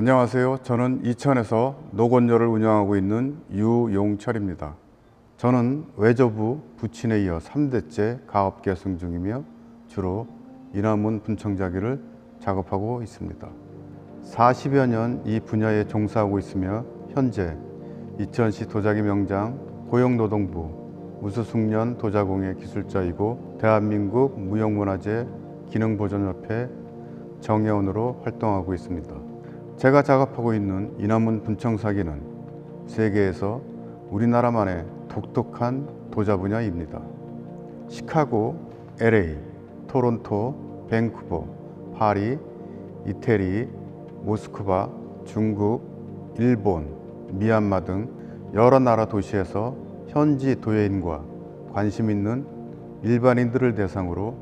안녕하세요. 저는 이천에서 노건조를 운영하고 있는 유용철입니다. 저는 외조부 부친에 이어 3대째 가업 계승 중이며 주로 인하문 분청자기를 작업하고 있습니다. 40여 년 이 분야에 종사하고 있으며 현재 이천시 도자기 명장 고용노동부 우수숙련 도자공예 기술자이고 대한민국 무형문화재 기능보존협회 정회원으로 활동하고 있습니다. 제가 작업하고 있는 인하문 분청사기는 세계에서 우리나라만의 독특한 도자 분야입니다. 시카고, LA, 토론토, 밴쿠버, 파리, 이태리, 모스크바, 중국, 일본, 미얀마 등 여러 나라 도시에서 현지 도예인과 관심 있는 일반인들을 대상으로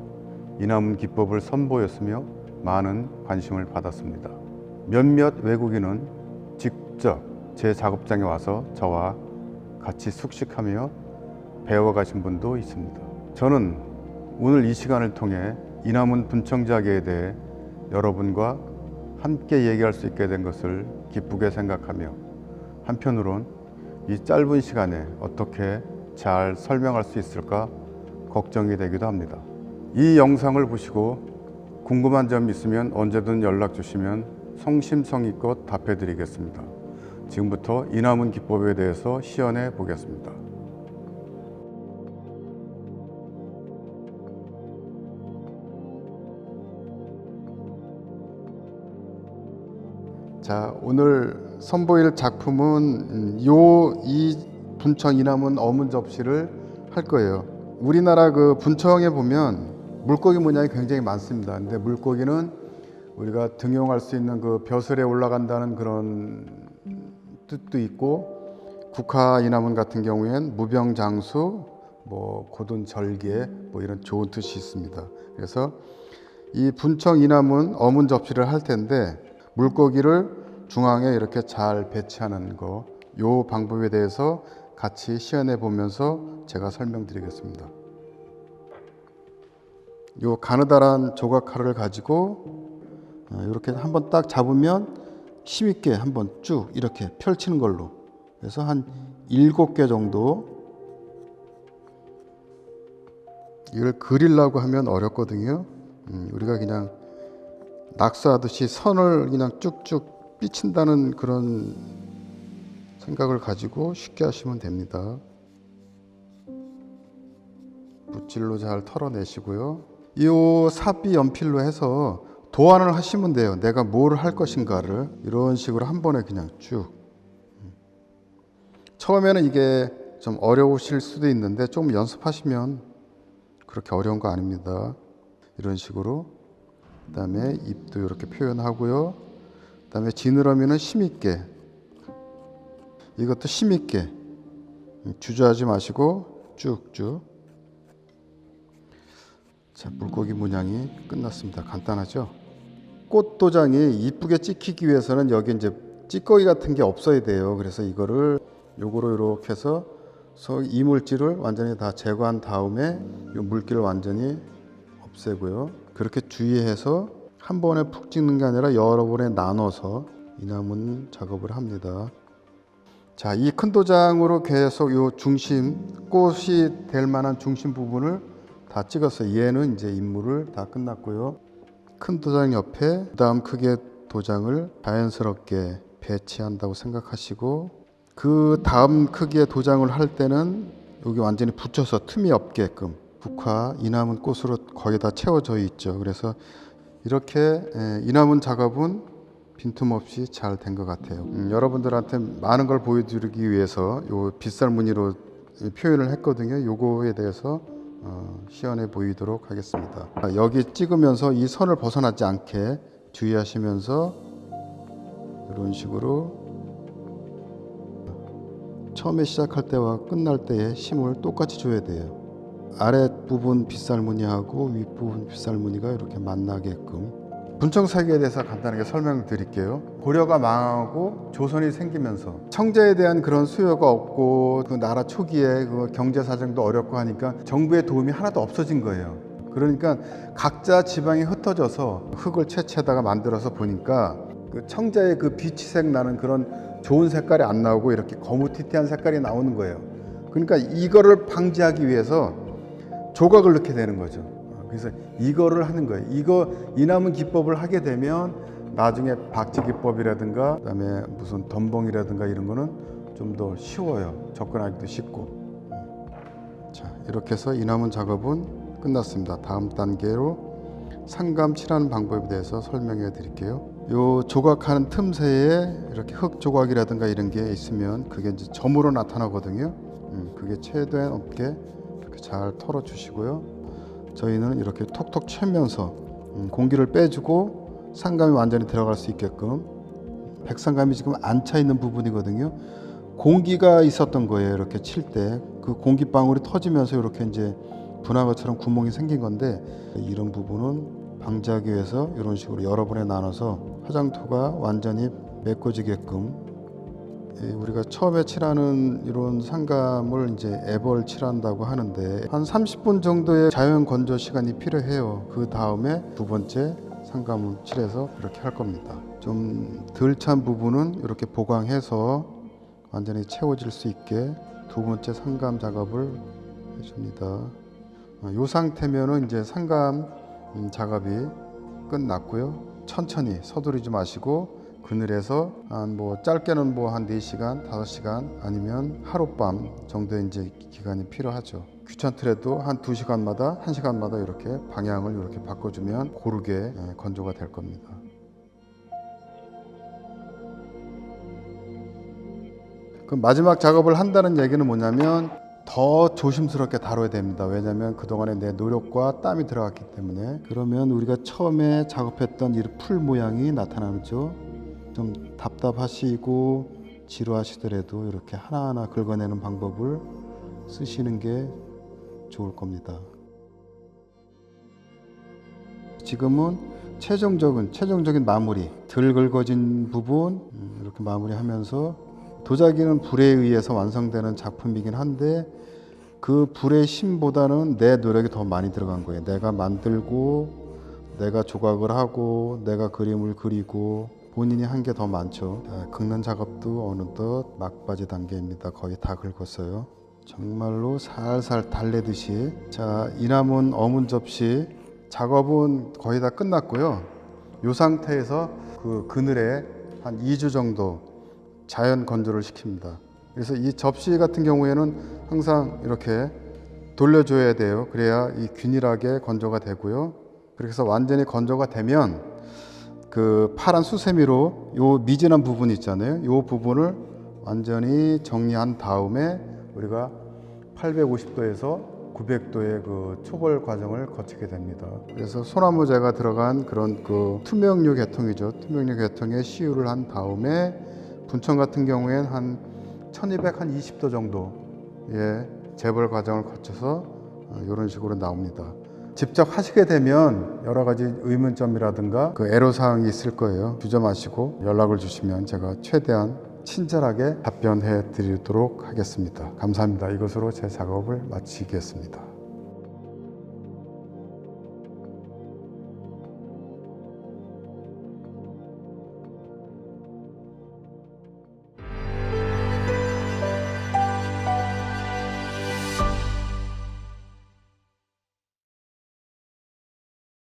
인하문 기법을 선보였으며 많은 관심을 받았습니다. 몇몇 외국인은 직접 제 작업장에 와서 저와 같이 숙식하며 배워가신 분도 있습니다. 저는 오늘 이 시간을 통해 이남은 분청자계에 대해 여러분과 함께 얘기할 수 있게 된 것을 기쁘게 생각하며 한편으론 이 짧은 시간에 어떻게 잘 설명할 수 있을까 걱정이 되기도 합니다. 이 영상을 보시고 궁금한 점 있으면 언제든 연락 주시면 성심성의껏 답해 드리겠습니다. 지금부터 이남은 기법에 대해서 시연해 보겠습니다. 자, 오늘 선보일 작품은 요 이 분청 이남은 어문 접시를 할 거예요. 우리나라 그 분청에 보면 물고기 문양이 굉장히 많습니다. 근데 물고기는 우리가 등용할 수 있는 그 벼슬에 올라간다는 그런 뜻도 있고 국화 이남은 같은 경우엔 무병장수, 뭐 고든 절개 뭐 이런 좋은 뜻이 있습니다. 그래서 이 분청 이남은 어문 접시를 할 텐데 물고기를 중앙에 이렇게 잘 배치하는 거, 요 방법에 대해서 같이 시연해 보면서 제가 설명드리겠습니다. 요 가느다란 조각 칼을 가지고 어, 이렇게 한번 딱 잡으면 힘있게 한번 쭉 이렇게 펼치는 걸로 그래서 한 일곱 개 정도 이걸 그리려고 하면 어렵거든요. 음, 우리가 그냥 낙서하듯이 선을 그냥 쭉쭉 삐친다는 그런 생각을 가지고 쉽게 하시면 됩니다. 붓질로 잘 털어내시고요. 이 삽비 연필로 해서 도안을 하시면 돼요. 내가 뭘 할 것인가를 이런 식으로 한 번에 그냥 쭉. 처음에는 이게 좀 어려우실 수도 있는데 좀 연습하시면 그렇게 어려운 거 아닙니다. 이런 식으로. 그 다음에 입도 이렇게 표현하고요. 그 다음에 지느러미는 힘 있게. 이것도 힘 있게. 주저하지 마시고 쭉쭉. 자, 물고기 문양이 끝났습니다. 간단하죠? 꽃 도장이 이쁘게 찍히기 위해서는 여기 이제 찌꺼기 같은 게 없어야 돼요. 그래서 이거를 요거로 이렇게 해서 서 이물질을 완전히 다 제거한 다음에 요 물기를 완전히 없애고요. 그렇게 주의해서 한 번에 푹 찍는 게 아니라 여러 번에 나눠서 이나문 작업을 합니다. 자, 이 큰 도장으로 계속 요 중심 꽃이 될 만한 중심 부분을 다 찍었어요. 얘는 이제 임무를 다 끝났고요. 큰 도장 옆에 그다음 크기의 도장을 자연스럽게 배치한다고 생각하시고 그 다음 크기의 도장을 할 때는 여기 완전히 붙여서 틈이 없게끔 국화 이남은 꽃으로 거의 다 채워져 있죠. 그래서 이렇게 이남은 작업은 빈틈없이 잘 된 것 같아요. 음, 여러분들한테 많은 걸 보여드리기 위해서 요 빗살 무늬로 표현을 했거든요. 요거에 대해서 어, 시연해 보이도록 하겠습니다. 아, 여기 찍으면서 이 선을 벗어나지 않게 주의하시면서 이런 식으로 처음에 시작할 때와 끝날 때의 힘을 똑같이 줘야 돼요. 아랫 부분 빗살 무늬하고 윗 부분 빗살 무늬가 이렇게 만나게끔 분청 사기에 대해서 간단하게 설명을 드릴게요. 고려가 망하고 조선이 생기면서 청자에 대한 그런 수요가 없고 그 나라 초기에 그 경제 사정도 어렵고 하니까 정부의 도움이 하나도 없어진 거예요. 그러니까 각자 지방에 흩어져서 흙을 채취하다가 만들어서 보니까 그 청자의 그 비치색 나는 그런 좋은 색깔이 안 나오고 이렇게 거무튀튀한 색깔이 나오는 거예요. 그러니까 이거를 방지하기 위해서 조각을 넣게 되는 거죠. 그래서 이거를 하는 거예요. 이거 이남은 기법을 하게 되면 나중에 박쥐 기법이라든가 그다음에 무슨 덤벙이라든가 이런 거는 좀 더 쉬워요. 접근하기도 쉽고. 자 이렇게 해서 이남은 작업은 끝났습니다. 다음 단계로 상감 칠하는 방법에 대해서 설명해 드릴게요. 요 조각하는 틈새에 이렇게 흙 조각이라든가 이런 게 있으면 그게 이제 점으로 나타나거든요. 음, 그게 최대한 없게 잘 털어 주시고요. 저희는 이렇게 톡톡 채면서 음, 공기를 빼주고 상감이 완전히 들어갈 수 있게끔 백상감이 지금 안 차 있는 부분이거든요. 공기가 있었던 거예요. 이렇게 칠 때 그 공기 방울이 터지면서 이렇게 이제 분화 것처럼 구멍이 생긴 건데 이런 부분은 방지하기 위해서 이런 식으로 여러 번에 나눠서 화장토가 완전히 메꿔지게끔 예, 우리가 처음에 칠하는 이런 상감을 이제 애벌 칠한다고 하는데 한 30분 정도의 자연 건조 시간이 필요해요. 그 다음에 두 번째 상감을 칠해서 이렇게 할 겁니다. 좀 덜 찬 부분은 이렇게 보강해서 완전히 채워질 수 있게 두 번째 상감 작업을 해줍니다. 아, 이 상태면은 이제 상감 음, 작업이 끝났고요. 천천히 서두르지 마시고 그늘에서 한 뭐 짧게는 뭐 한 4시간, 5시간 아니면 하룻밤 정도의 이제 기간이 필요하죠. 귀찮더라도 한 2시간마다 1시간마다 이렇게 방향을 이렇게 바꿔주면 고르게 예, 건조가 될 겁니다. 그 마지막 작업을 한다는 얘기는 뭐냐면 더 조심스럽게 다뤄야 됩니다. 왜냐하면 그동안에 내 노력과 땀이 들어갔기 때문에 그러면 우리가 처음에 작업했던 이 풀 모양이 나타나죠. 좀 답답하시고 지루하시더라도 이렇게 하나하나 긁어내는 방법을 쓰시는 게 좋을 겁니다. 지금은 최종적인 최종적인 마무리 덜 긁어진 부분 음, 이렇게 마무리하면서 도자기는 불에 의해서 완성되는 작품이긴 한데 그 불의 힘보다는 내 노력이 더 많이 들어간 거예요. 내가 만들고 내가 조각을 하고 내가 그림을 그리고 본인이 한 게 더 많죠. 아, 긁는 작업도 어느덧 막바지 단계입니다. 거의 다 긁었어요. 정말로 살살 달래듯이 자 이 남은 어문 접시 작업은 거의 다 끝났고요. 이 상태에서 그 그늘에 한 2주 정도 자연 건조를 시킵니다. 그래서 이 접시 같은 경우에는 항상 이렇게 돌려줘야 돼요. 그래야 이 균일하게 건조가 되고요. 그래서 완전히 건조가 되면 그 파란 수세미로 요 미진한 부분 있잖아요. 요 부분을 완전히 정리한 다음에 우리가 850도에서 900도의 그 초벌 과정을 거치게 됩니다. 그래서 소나무재가 들어간 그런 그 투명류 계통이죠. 투명류 계통에 시유를 한 다음에 분청 같은 경우에는 한 1200, 한 20도 정도의 재벌 과정을 거쳐서 이런 식으로 나옵니다. 직접 하시게 되면 여러 가지 의문점이라든가 그 애로 사항이 있을 거예요. 주저 마시고 연락을 주시면 제가 최대한 친절하게 답변해 드리도록 하겠습니다. 감사합니다. 이것으로 제 작업을 마치겠습니다.